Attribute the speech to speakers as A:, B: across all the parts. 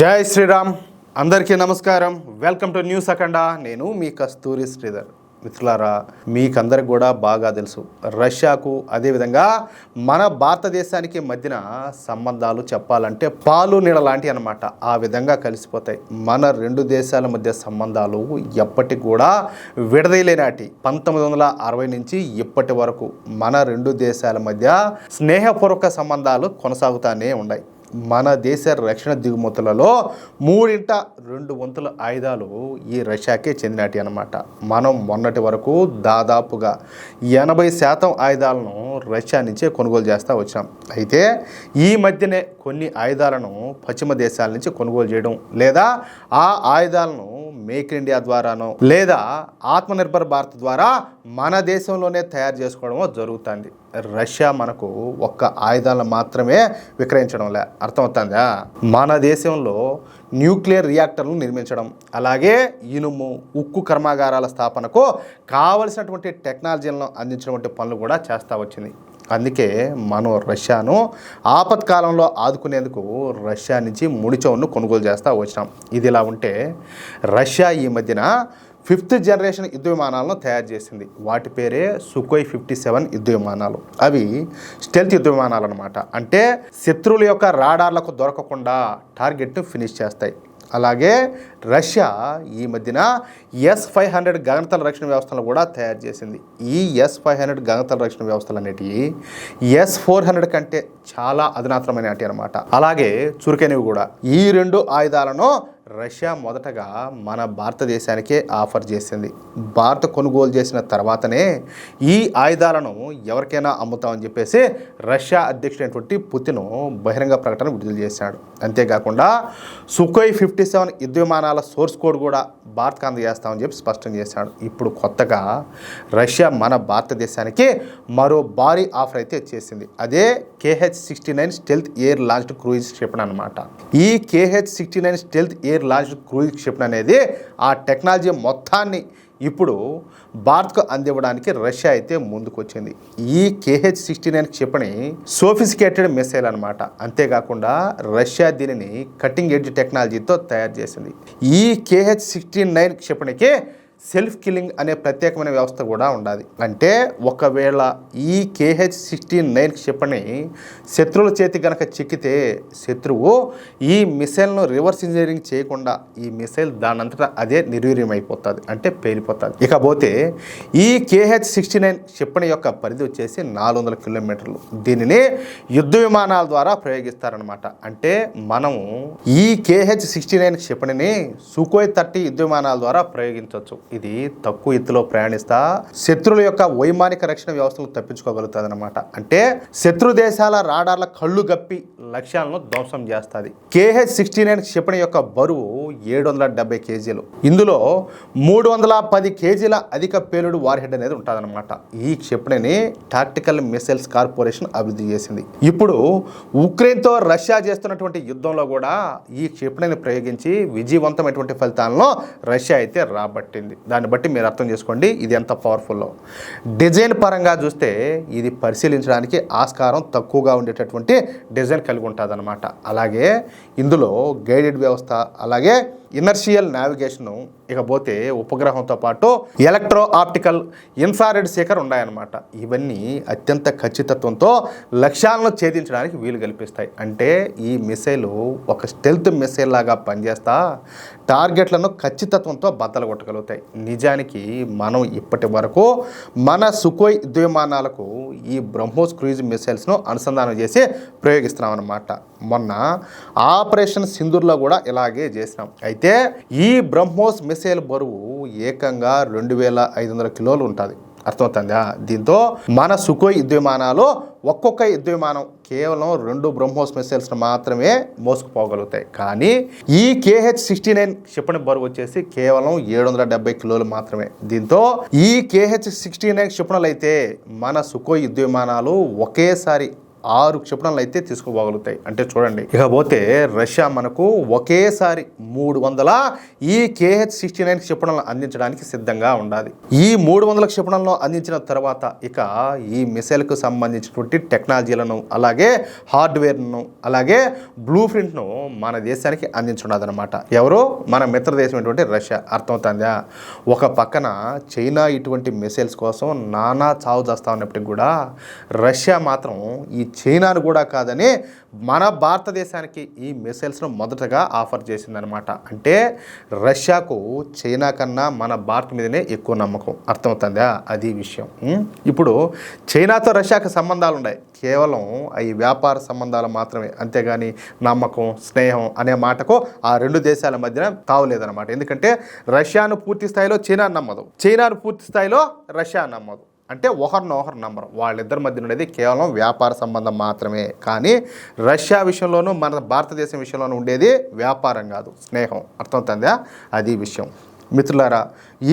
A: జై శ్రీరామ్. అందరికీ నమస్కారం. వెల్కమ్ టు న్యూస్ అఖండ నేను మీ కస్తూరి శ్రీధర్. మిత్రులారా మీకందరికి కూడా బాగా తెలుసు. రష్యాకు అదేవిధంగా మన భారతదేశానికి మధ్యన సంబంధాలు చెప్పాలంటే పాలు నీడ లాంటి అనమాట ఆ విధంగా కలిసిపోతాయి. మన రెండు దేశాల మధ్య సంబంధాలు ఎప్పటికి కూడా విడదీయలేనాటి. పంతొమ్మిది వందల అరవై నుంచి ఇప్పటి వరకు మన రెండు దేశాల మధ్య స్నేహపూర్వక సంబంధాలు కొనసాగుతూనే ఉన్నాయి. మన దేశ రక్షణ దిగుమతులలో మూడింట రెండు వంతుల ఆయుధాలు ఈ రష్యాకే చెందినటి అన్నమాట. మనం మొన్నటి వరకు దాదాపుగా ఎనభై శాతం ఆయుధాలను రష్యా నుంచే కొనుగోలు చేస్తూ వచ్చాం అయితే ఈ మధ్యనే కొన్ని ఆయుధాలను పశ్చిమ దేశాల నుంచి కొనుగోలు చేయడం లేదా ఆ ఆయుధాలను మేక్ ఇండియా ద్వారానో లేదా ఆత్మనిర్భర్ భారత్ ద్వారా మన దేశంలోనే తయారు చేసుకోవడమో జరుగుతుంది. రష్యా మనకు ఒక్క ఆయుధాలను మాత్రమే విక్రయించడం లే. అర్థమవుతుందా? మన దేశంలో న్యూక్లియర్ రియాక్టర్లు నిర్మించడం అలాగే ఇనుము ఉక్కు కర్మాగారాల స్థాపనకు కావలసినటువంటి టెక్నాలజీలను అందించడం వంటి పనులు కూడా చేస్తూ వచ్చింది. అందుకే మనం రష్యాను ఆపత్కాలంలో ఆదుకునేందుకు రష్యా నుంచి ముడిచవును కొనుగోలు చేస్తూ వచ్చినాం. ఇది ఇలా ఉంటే రష్యా ఈ మధ్యన ఫిఫ్త్ జనరేషన్ యుద్ధ విమానాలను తయారు చేసింది. వాటి పేరే సుకోయ్ ఫిఫ్టీ సెవెన్ యుద్ధ విమానాలు అవి స్టెల్త్ యుద్ధ విమానాలు అనమాట అంటే శత్రువుల యొక్క రాడార్లకు దొరకకుండా టార్గెట్ను ఫినిష్ చేస్తాయి. అలాగే రష్యా ఈ మధ్యన ఎస్ ఫైవ్ హండ్రెడ్ గగనతల రక్షణ వ్యవస్థలను కూడా తయారు చేసింది. ఈ ఎస్ ఫైవ్ హండ్రెడ్ గగనతల రక్షణ వ్యవస్థలు అనేటివి ఎస్ ఫోర్ హండ్రెడ్ కంటే చాలా అధునాతనమైన అనమాట అలాగే చురుకైనవి కూడా. ఈ రెండు ఆయుధాలను రష్యా మొదటగా మన భారతదేశానికే ఆఫర్ చేసింది. భారత్ కొనుగోలు చేసిన తర్వాతనే ఈ ఆయుధాలను ఎవరికైనా అమ్ముతామని చెప్పేసి రష్యా అధ్యక్షుడైనటువంటి పుతిన్ బహిరంగ ప్రకటన విడుదల చేశాడు. అంతేకాకుండా సుకోయ్ ఫిఫ్టీ సెవెన్ యుద్ధ విమానాల సోర్స్ కోడ్ కూడా భారత్కి అందజేస్తామని చెప్పి స్పష్టం చేశాడు. ఇప్పుడు కొత్తగా రష్యా మన భారతదేశానికి మరో భారీ ఆఫర్ అయితే చేసింది. అదే KH sixty nine stealth air launched cruise క్షిపణి అనమాట ఈ KH sixty nine stealth air launched cruise క్షిపణి అనేది ఆ టెక్నాలజీ మొత్తాన్ని ఇప్పుడు భారత్కు అందివ్వడానికి రష్యా అయితే ముందుకొచ్చింది. ఈ కేహెచ్ సిక్స్టీ నైన్ క్షిపణి సోఫిస్టికేటెడ్ మిసైల్ అనమాట అంతేకాకుండా రష్యా దీనిని కటింగ్ ఎడ్జ్ టెక్నాలజీతో తయారు చేసింది. ఈ కేహెచ్ సిక్స్టీ నైన్ క్షిపణికి సెల్ఫ్ కిల్లింగ్ అనే ప్రత్యేకమైన వ్యవస్థ కూడా ఉండాలి అంటే ఒకవేళ ఈ కేహెచ్ సిక్స్టీన్ నైన్ క్షిపణి శత్రువుల చేతి గనక చిక్కితే శత్రువు ఈ మిసైల్ను రివర్స్ ఇంజనీరింగ్ చేయకుండా ఈ మిసైల్ దానంతటా అదే నిర్వీర్యమైపోతుంది అంటే పేలిపోతుంది. ఇకపోతే ఈ కేహెచ్ సిక్స్టీ నైన్ క్షిపణి యొక్క పరిధి వచ్చేసి నాలుగు వందల కిలోమీటర్లు. దీనిని యుద్ధ విమానాల ద్వారా ప్రయోగిస్తారనమాట అంటే మనము ఈ కేహెచ్ సిక్స్టీ నైన్ క్షిపణిని సుకోయ్ థర్టీ యుద్ధ విమానాల ద్వారా ప్రయోగించవచ్చు ఇది తక్కువ ఎత్తులో ప్రయాణిస్తా శత్రుల యొక్క వైమానిక రక్షణ వ్యవస్థలు తప్పించుకోగలుగుతుంది అనమాట అంటే శత్రు దేశాల రాడార్ల కళ్ళు గప్పి లక్ష్యాలను ధ్వంసం చేస్తుంది. కేహెచ్ సిక్స్టీ నైన్ క్షిపణి యొక్క బరువు ఏడు వందల డెబ్బై కేజీలు. ఇందులో మూడు వందల పది కేజీల అధిక పేలుడు వార్హెడ్ అనేది ఉంటుందన్నమాట. ఈ క్షిపణిని టాక్టికల్ మిసైల్స్ కార్పొరేషన్ అభివృద్ధి చేసింది. ఇప్పుడు ఉక్రెయిన్తో రష్యా చేస్తున్నటువంటి యుద్ధంలో కూడా ఈ క్షిపణిని ప్రయోగించి విజయవంతమైనటువంటి ఫలితాలను రష్యా అయితే రాబట్టింది. దాన్ని బట్టి మీరు అర్థం చేసుకోండి ఇది ఎంత పవర్ఫుల్లో. డిజైన్ పరంగా చూస్తే ఇది పరిశీలించడానికి ఆస్కారం తక్కువగా ఉండేటటువంటి డిజైన్ కలిగి ఉంటుంది అనమాట అలాగే ఇందులో గైడెడ్ వ్యవస్థ అలాగే ఇనర్షియల్ నావిగేషను ఇకపోతే ఉపగ్రహంతో పాటు ఎలక్ట్రో ఆప్టికల్ ఇన్ఫారెడ్ శేఖర్ ఉన్నాయన్నమాట. ఇవన్నీ అత్యంత ఖచ్చితత్వంతో లక్ష్యాలను ఛేదించడానికి వీలు కల్పిస్తాయి. అంటే ఈ మిసైల్ ఒక స్టెల్త్ మిసైల్ లాగా పనిచేస్తా టార్గెట్లను ఖచ్చితత్వంతో బద్దలు కొట్టగలుగుతాయి. నిజానికి మనం ఇప్పటి వరకు మన సుకోయ్ ద్విమానాలకు ఈ బ్రహ్మోస్ క్రూజ్ మిసైల్స్ను అనుసంధానం చేసి ప్రయోగిస్తున్నాం అన్నమాట మొన్న ఆపరేషన్ సింధూర్లో కూడా ఇలాగే చేసినాం. అయితే ఈ బ్రహ్మోస్ మిసైల్ బరువు ఏకంగా రెండు వేల ఐదు వందల కిలోలు ఉంటుంది. అర్థమవుతుందా? దీంతో మన సుఖోయ్ యుద్ధ విమానాలు ఒక్కొక్క యుద్ధ విమానం కేవలం రెండు బ్రహ్మోస్ మిసైల్స్ మాత్రమే మోసుకుపోగలుగుతాయి. కానీ ఈ కేహెచ్ సిక్స్టీ నైన్ క్షిపణి బరువు వచ్చేసి కేవలం ఏడు వందల డెబ్బై కిలోలు మాత్రమే. దీంతో ఈ కేహెచ్ సిక్స్టీ నైన్ క్షిపణులు అయితే మన సుఖోయ్ యుద్ధ విమానాలు ఒకేసారి ఆరు క్షిపణులు అయితే తీసుకుపోగలుగుతాయి. అంటే చూడండి. ఇకపోతే రష్యా మనకు ఒకేసారి మూడు వందల ఈ కేహెచ్ సిక్స్టీ నైన్ క్షిపణులను అందించడానికి సిద్ధంగా ఉండాలి ఈ మూడు వందల క్షిపణులను అందించిన తర్వాత ఇక ఈ మిసైల్కు సంబంధించినటువంటి టెక్నాలజీలను అలాగే హార్డ్వేర్ను అలాగే బ్లూ ప్రింట్ను మన దేశానికి అందించున్నదనమాట ఎవరు? మన మిత్ర దేశం ఏంటంటే రష్యా. అర్థమవుతుందా? ఒక పక్కన చైనా ఇటువంటి మిసైల్స్ కోసం నానా చావు చేస్తా ఉన్నప్పటికీ కూడా రష్యా మాత్రం ఈ చైనాను కూడా కాదని మన భారతదేశానికి ఈ మిసైల్స్ను మొదటగా ఆఫర్ చేసిందనమాట అంటే రష్యాకు చైనా కన్నా మన భారత్ మీదనే ఎక్కువ నమ్మకం. అర్థమవుతుందా? అది విషయం. ఇప్పుడు చైనాతో రష్యాకు సంబంధాలు ఉన్నాయి. కేవలం అవి వ్యాపార సంబంధాలు మాత్రమే. అంతేగాని నమ్మకం స్నేహం అనే మాటకు ఆ రెండు దేశాల మధ్యన తావులేదన్నమాట ఎందుకంటే రష్యాను పూర్తి స్థాయిలో చైనా నమ్మదు. చైనాను పూర్తి స్థాయిలో రష్యా నమ్మదు. అంటే ఒకరినొకరు ఒకరు వాళ్ళిద్దరి మధ్య ఉండేది కేవలం వ్యాపార సంబంధం మాత్రమే. కానీ రష్యా విషయంలోనూ మన భారతదేశం విషయంలోనూ ఉండేది వ్యాపారం కాదు స్నేహం. అర్థమవుతుందా? అది విషయం. మిత్రులారా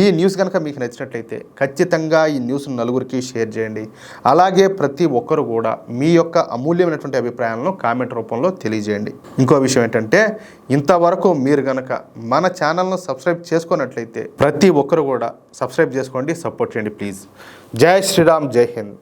A: ఈ న్యూస్ కనుక మీకు నచ్చినట్లయితే ఖచ్చితంగా ఈ న్యూస్ నలుగురికి షేర్ చేయండి. అలాగే ప్రతి ఒక్కరు కూడా మీ యొక్క అమూల్యమైనటువంటి అభిప్రాయాలను కామెంట్ రూపంలో తెలియజేయండి. ఇంకో విషయం ఏంటంటే ఇంతవరకు మీరు కనుక మన ఛానల్ను సబ్స్క్రైబ్ చేసుకున్నట్లయితే ప్రతి ఒక్కరు కూడా సబ్స్క్రైబ్ చేసుకోండి సపోర్ట్ చేయండి ప్లీజ్. జై శ్రీరామ్ జై హింద్.